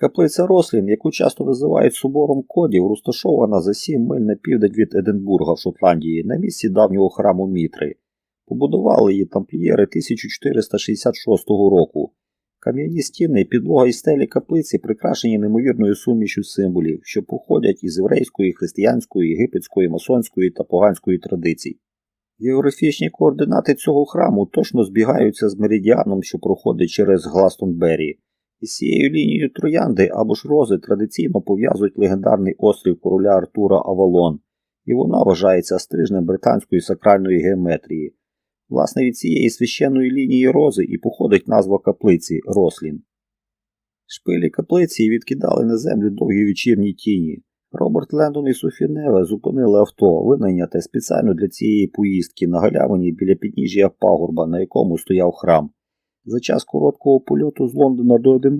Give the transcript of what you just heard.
Каплиця Рослін, яку часто називають собором кодів, розташована за 7 миль на південь від Единбурга в Шотландії на місці давнього храму Мітри. Побудували її тамплієри 1466 року. Кам'яні стіни, підлога і стелі каплиці прикрашені неймовірною сумішю символів, що походять із єврейської, християнської, єгипетської, масонської та поганської традицій. Географічні координати цього храму точно збігаються з меридіаном, що проходить через Гластонбері. Із цією лінією троянди або ж рози традиційно пов'язують легендарний острів короля Артура Авалон, і вона вважається стрижнем британської сакральної геометрії. Власне, від цієї священної лінії рози і походить назва каплиці Рослін. Шпилі каплиці відкидали на землю довгі вечірні тіні. Роберт Лендон і Софі Неве зупинили авто, винайняте спеціально для цієї поїздки на галявині біля підніжжя пагорба, на якому стояв храм. За час короткого польоту з Лондона до Единбурга